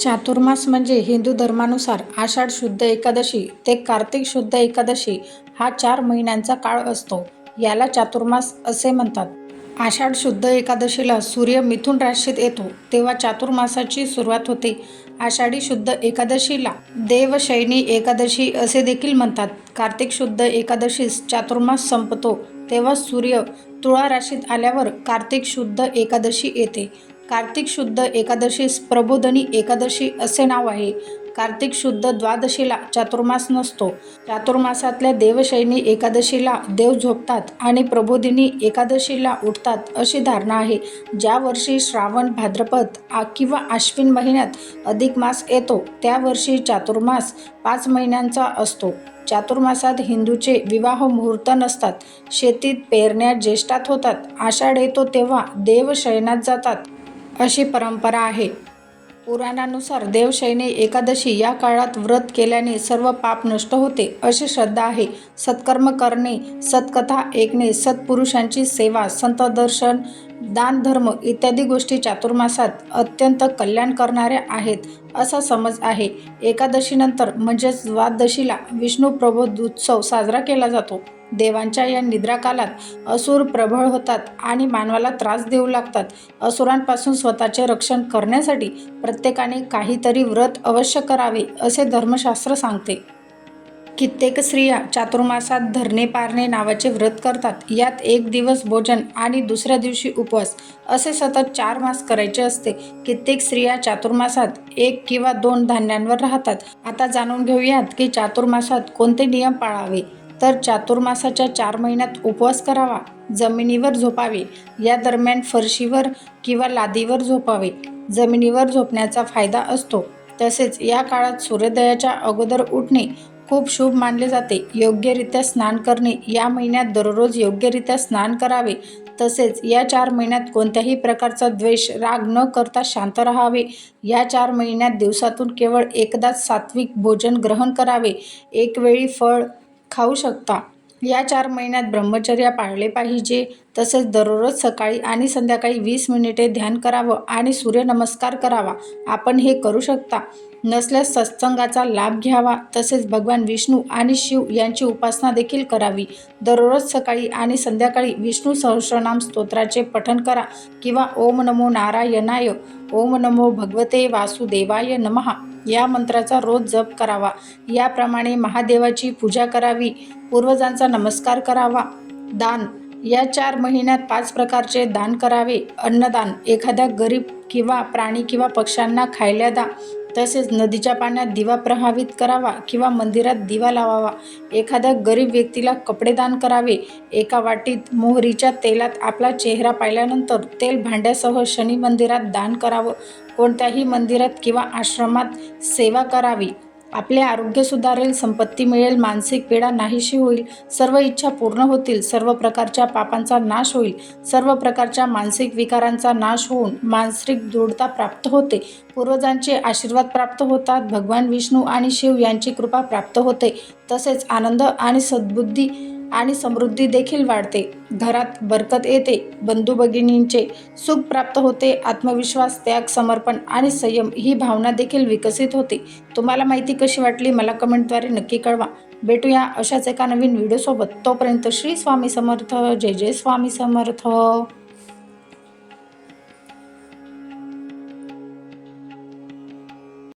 चातुर्मास म्हणजे हिंदू धर्मानुसार आषाढ शुद्ध एकादशी ते कार्तिक शुद्ध एकादशी हा चार महिन्यांचा काळ असतो. याला चातुर्मास असे म्हणतात. आषाढ शुद्ध एकादशीला सूर्य मिथुन राशीत येतो तेव्हा चातुर्मासाची सुरुवात होते. आषाढी शुद्ध एकादशीला देवशयनी एकादशी असे देखील म्हणतात. कार्तिक शुद्ध एकादशीस चातुर्मास संपतो तेव्हा सूर्य तुळा राशीत आल्यावर कार्तिक शुद्ध एकादशी येते. कार्तिक शुद्ध एकादशीस प्रबोधनी एकादशी असे नाव आहे. कार्तिक शुद्ध द्वादशीला चातुर्मास नसतो. चातुर्मासातल्या देवशयनी एकादशीला देव झोपतात आणि प्रबोधिनी एकादशीला उठतात अशी धारणा आहे. ज्या वर्षी श्रावण भाद्रपद आ किंवा आश्विन महिन्यात अधिक मास येतो त्या वर्षी चातुर्मास पाच महिन्यांचा असतो. चातुर्मासात हिंदूचे विवाह मुहूर्त नसतात. शेतीत पेरण्या ज्येष्ठात होतात. आषाढ येतो तेव्हा देव शयनात जातात. अशी परंपरा आहे. पुराणानुसार देवशयने एकादशी या काळात व्रत केल्याने सर्व पाप नष्ट होते अशी श्रद्धा आहे. सत्कर्म करणे सत्कथा ऐकणे सत्पुरुषांची सेवा संतदर्शन दानधर्म इत्यादी गोष्टी चातुर्मासात अत्यंत कल्याण करणाऱ्या आहेत असा समज आहे. एकादशीनंतर म्हणजेच द्वादशीला विष्णू प्रबोध उत्सव साजरा केला जातो. देवांच्या या निद्राकालात असुर प्रबळ होतात आणि मानवाला त्रास देऊ लागतात. असुरांपासून स्वतःचे रक्षण करण्यासाठी प्रत्येकाने काहीतरी व्रत अवश्य करावे असे धर्मशास्त्र सांगते. कित्येक स्त्रिया चातुर्मासात धरणे पारणे नावाचे व्रत करतात. यात एक दिवस भोजन आणि दुसऱ्या दिवशी उपवास असे सतत चार मास करायचे असते. कित्येक स्त्रिया चातुर्मासात एक किंवा दोन धान्यांवर राहतात. आता जाणून घेऊयात की चातुर्मासात कोणते नियम पाळावे. तर चातुर्मासाच्या चार महिन्यात उपवास करावा जमिनीवर झोपावे या दरम्यान फरशीवर किंवा लादीवर झोपावे जमिनीवर झोपण्याचा फायदा असतो. तसेच या काळात सूर्योदयाच्या अगोदर उठणे खूप शुभ मानले जाते. योग्यरित्या स्नान करणे या महिन्यात दररोज योग्यरित्या स्नान करावे. तसेच या चार महिन्यात कोणत्याही प्रकारचा द्वेष राग न करता शांत राहावे. या चार महिन्यात दिवसातून केवळ एकदाच सात्विक भोजन ग्रहण करावे. एक वेळी फळ खाऊ शकता. या चार महिन्यात ब्रह्मचर्य पाळले पाहिजे. तसेच दररोज सकाळी आणि संध्याकाळी वीस मिनिटे ध्यान करावं आणि सूर्यनमस्कार करावा. आपण हे करू शकता. नसल्यास सत्संगाचा लाभ घ्यावा. तसेच भगवान विष्णू आणि शिव यांची उपासना देखील करावी. दररोज सकाळी आणि संध्याकाळी विष्णू सहस्रनाम स्तोत्राचे पठण करा किंवा ओम नमो नारायणाय. ओम नमो भगवते वासुदेवाय नमहा या मंत्राचा रोज जप करावा. याप्रमाणे महादेवाची पूजा करावी पूर्वजांचा नमस्कार करावा. दान या चार महिन्यात पाच प्रकारचे दान करावे. अन्नदान एखाद्या गरीब किंवा प्राणी किंवा पक्ष्यांना खायला दा तसेच नदीच्या पाण्यात दिवा प्रभावित करावा किंवा मंदिरात दिवा लावावा. एखाद्या गरीब व्यक्तीला कपडे दान करावे. एका वाटीत मोहरीच्या तेलात आपला चेहरा पाहिल्यानंतर तेल भांड्यासह शनी मंदिरात दान करावं. कोणत्याही मंदिरात किंवा आश्रमात सेवा करावी. आपले आरोग्य सुधारेल संपत्ती मिळेल मानसिक पीडा नाहीशी होईल सर्व इच्छा पूर्ण होतील सर्व प्रकारच्या पापांचा नाश होईल सर्व प्रकारच्या मानसिक विकारांचा नाश होऊन मानसिक दृढता प्राप्त होते. पूर्वजांचे आशीर्वाद प्राप्त होतात भगवान विष्णू आणि शिव यांची कृपा प्राप्त होते. तसेच आनंद आणि सद्बुद्धी आणि समृद्धी देखील वाढते. घरात बरकत येते बंधू भगिनींचे सुख प्राप्त होते आत्मविश्वास त्याग समर्पण आणि संयम ही भावना देखील विकसित होते. तुम्हाला माहिती कशी वाटली मला कमेंटद्वारे नक्की कळवा. भेटूया अशाच एका नवीन व्हिडिओसोबत. तोपर्यंत श्री स्वामी समर्थ. जय जय स्वामी समर्थ.